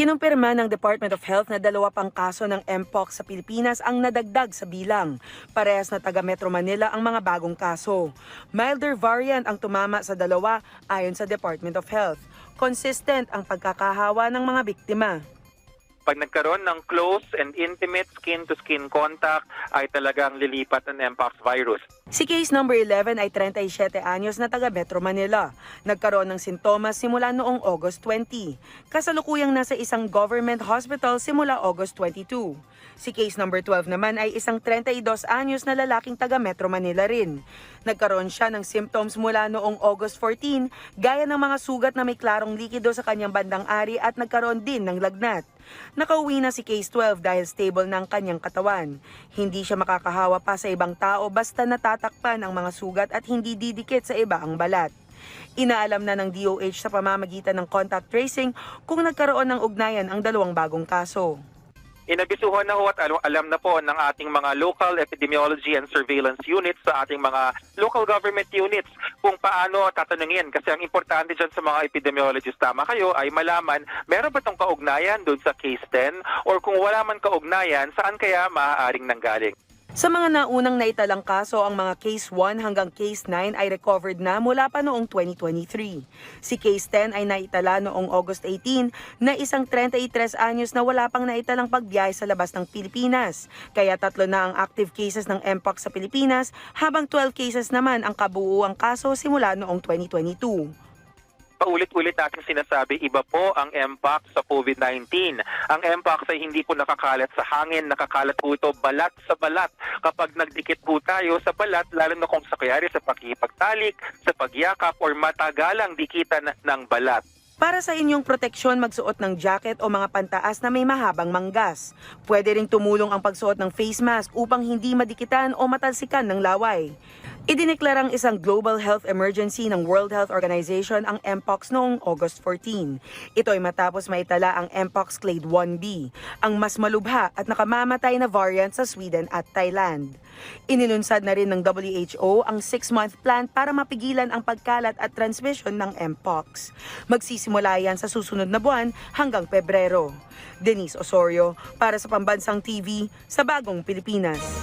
Kinumpirma ng Department of Health na dalawa pang kaso ng Mpox sa Pilipinas ang nadagdag sa bilang. Parehas na taga Metro Manila ang mga bagong kaso. Milder variant ang tumama sa dalawa ayon sa Department of Health. Consistent ang pagkakahawa ng mga biktima. pag nagkaroon ng close and intimate skin-to-skin contact ay talagang lilipat ang Mpox virus. Si case number 11 ay 37 anyos na taga Metro Manila. Nagkaroon ng sintomas simula noong August 20. Kasalukuyang nasa isang government hospital simula August 22. Si case number 12 naman ay isang 32 anyos na lalaking taga Metro Manila rin. Nagkaroon siya ng symptoms mula noong August 14 gaya ng mga sugat na may klarong likido sa kanyang bandang ari at nagkaroon din ng lagnat. Nakauwi na si case 12 dahil stable ng kanyang katawan. Hindi siya makakahawa pa sa ibang tao basta natatakpan ang mga sugat at hindi didikit sa iba ang balat. Inaalam na ng DOH sa pamamagitan ng contact tracing kung nagkaroon ng ugnayan ang dalawang bagong kaso. Inabisuhan na ho at alam, na po ng ating mga local epidemiology and surveillance units sa ating mga local government units kung paano tatanungin. Kasi ang importante dyan sa mga epidemiologist, tama kayo, ay malaman meron ba itong kaugnayan doon sa case 10 or kung wala man kaugnayan, saan kaya maaaring nanggaling. Sa mga naunang naitalang kaso, ang mga case 1 hanggang case 9 ay recovered na mula pa noong 2023. Si case 10 ay naitala noong August 18 na isang 33 anyos na wala pang naitalang pagbiyahe sa labas ng Pilipinas. Kaya tatlo na ang active cases ng MPOX sa Pilipinas habang 12 cases naman ang kabuuang kaso simula noong 2022. Paulit-ulit natin sinasabi, iba po ang Mpox sa COVID-19. Ang Mpox ay hindi po nakakalat sa hangin, nakakalat po ito balat sa balat. Kapag nagdikit po tayo sa balat, lalo na kung sa kayari sa pakipagtalik, sa pagyakap, or matagalang dikitan ng balat. Para sa inyong proteksyon, magsuot ng jacket o mga pantaas na may mahabang manggas. Pwede ring tumulong ang pagsuot ng face mask upang hindi madikitan o matalsikan ng laway. Idineklarang isang global health emergency ng World Health Organization ang Mpox noong August 14. Ito ay matapos maitala ang Mpox Clade 1b, ang mas malubha at nakamamatay na variant sa Sweden at Thailand. Inilunsad na rin ng WHO ang 6-month plan para mapigilan ang pagkalat at transmission ng Mpox. Magsisimula yan sa susunod na buwan hanggang Pebrero. Denise Osorio para sa Pambansang TV sa Bagong Pilipinas.